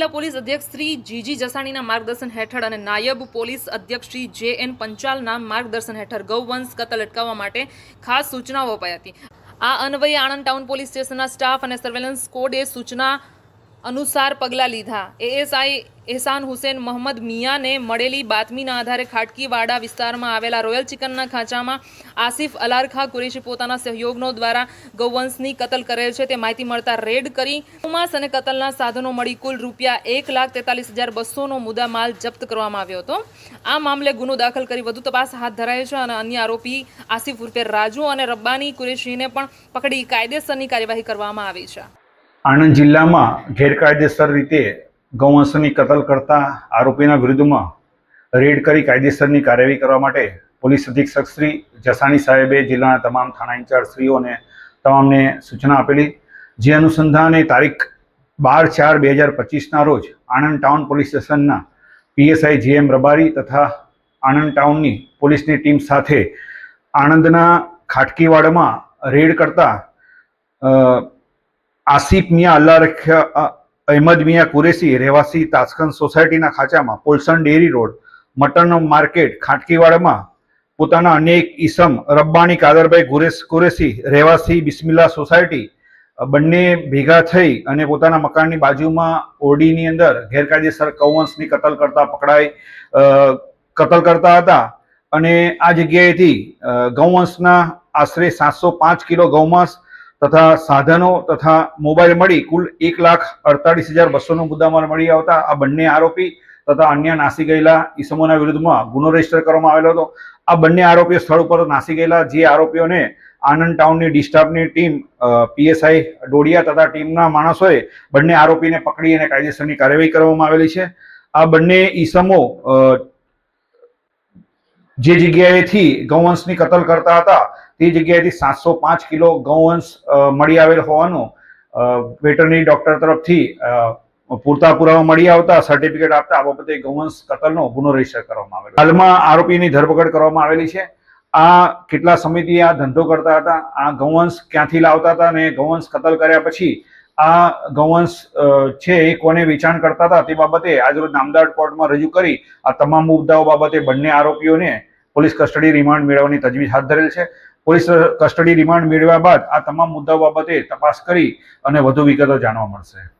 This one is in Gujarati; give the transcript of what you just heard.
જિલ્લા પોલીસ અધ્યક્ષ શ્રી જીજી જસાણીના માર્ગદર્શન હેઠળ અને નાયબ પોલીસ અધ્યક્ષ શ્રી જે એન પંચાલના માર્ગદર્શન હેઠળ ગૌવંશ કતલ અટકાવવા માટે ખાસ સૂચનાઓ અપાઈ હતી. આ અન્વયે આણંદ ટાઉન પોલીસ સ્ટેશનના સ્ટાફ અને સર્વેલન્સ કોડે સૂચના અનુસાર પગલાં લીધા. એએસઆઈ એહસાન હુસેન મોહમ્મદ મિયાને મળેલી બાતમીના આધારે ખાટકીવાડા વિસ્તારમાં આવેલા રોયલ ચિકનના ખાંચામાં આસિફ અલારખા કુરેશી પોતાના સહયોગનો દ્વારા ગૌવંશની કતલ કરેલ છે. તે માહિતી મળતા રેડ કરી ઉમાસ અને કતલના સાધનો મળી કુલ રૂપિયા એક લાખ તેતાલીસ હજાર બસોનો મુદ્દામાલ જપ્ત કરવામાં આવ્યો હતો. આ મામલે ગુનો દાખલ કરી વધુ તપાસ હાથ ધરાય છે અને અન્ય આરોપી આસિફ ઉર્ફે રાજુ અને રબ્બાની કુરેશીને પણ પકડી કાયદેસરની કાર્યવાહી કરવામાં આવી છે. આણંદ જિલ્લામાં ગેરકાયદેસર રીતે ગૌવંશની કતલ કરતા આરોપીના વિરુદ્ધમાં રેડ કરી કાયદેસરની કાર્યવાહી કરવા માટે પોલીસ અધિક્ષક શ્રી જસાણી સાહેબે જિલ્લાના તમામ થાણા ઇન્ચાર્જશ્રીઓને તમામને સૂચના આપેલી જે અનુસંધાને તારીખ બાર ચાર બે હજાર પચીસના રોજ આણંદ ટાઉન પોલીસ સ્ટેશનના પીએસઆઈ જીએમ રબારી તથા આણંદ ટાઉનની પોલીસની ટીમ સાથે આણંદના ખાટકીવાડમાં રેડ કરતા આસિફ મિયા અલ્લા અહેમદ મિયા કુરેશી, રહેવાસી તાસ્કન સોસાયટીના ખાંચામાં, Polson dairy road, mutton market, ખાટકીવાડમાં, પોતાના અનેક ઈસમ રબ્બાણી કાદરભાઈ ગુરેશ કુરેશી, રહેવાસી બિસ્મિલ્લા સોસાયટી બંને ભેગા થઈ અને પોતાના મકાનની બાજુમાં ઓરડીની અંદર ગેરકાયદેસર કૌવંશની કતલ કરતા પકડાઈ કતલ કરતા હતા અને આ જગ્યાએથી ગૌવંશના આશરે સાતસો પાંચ કિલો ગૌમાંસ તથા સાધનો તથા મોબાઈલ મળી કુલ એક લાખ અડતાલીસ હજાર બસોનો મુદ્દામાલ મળી આવતા આ બંને આરોપી તથા અન્ય નાસી ગયેલા ઈસમોના વિરુદ્ધમાં ગુનો રજિસ્ટર કરવામાં આવેલો હતો. આ બંને આરોપીઓ સ્થળ ઉપર નાસી ગયેલા, જે આરોપીઓને આનંદ ટાઉનની ડિસ્ટાફની ટીમ પીએસઆઈ ડોડિયા તથા ટીમના માણસોએ બંને આરોપીને પકડી અને કાયદેસરની કાર્યવાહી કરવામાં આવેલી છે. આ બંને ઈસમો જે જગ્યાએથી ગૌવંશની કતલ કરતા હતા તે જગ્યાએથી સાતસો પાંચ કિલો ગૌવંશ મળી આવેલ હોવાનું વેટરનરી ડોક્ટર તરફથી પૂરતા પુરાવા મળી આવતા, સર્ટિફિકેટ આપતા, આ બાબતે ગૌવંશ કતલનો ગુનો રજિસ્ટર કરવામાં આવેલો હાલમાં આરોપીની ધરપકડ કરવામાં આવેલી છે. આ કેટલા સમયથી આ ધંધો કરતા હતા, આ ગૌવંશ ક્યાંથી લાવતા હતા અને ગૌવંશ કતલ કર્યા પછી, આ ગૌવંશ છે એ કોને વેચાણ કરતા હતા, તે બાબતે આજરોજ નામદાર કોર્ટમાં રજૂ કરી, આ તમામ મુદ્દાઓ બાબતે બંને આરોપીઓને પોલીસ કસ્ટડી રિમાન્ડ મેળવવાની તજવીજ હાથ ધરેલ છે. પોલીસ કસ્ટડી રિમાન્ડ મેળવ્યા બાદ આ તમામ મુદ્દાઓ બાબતે તપાસ કરી અને વધુ વિગતો જાણવા મળશે.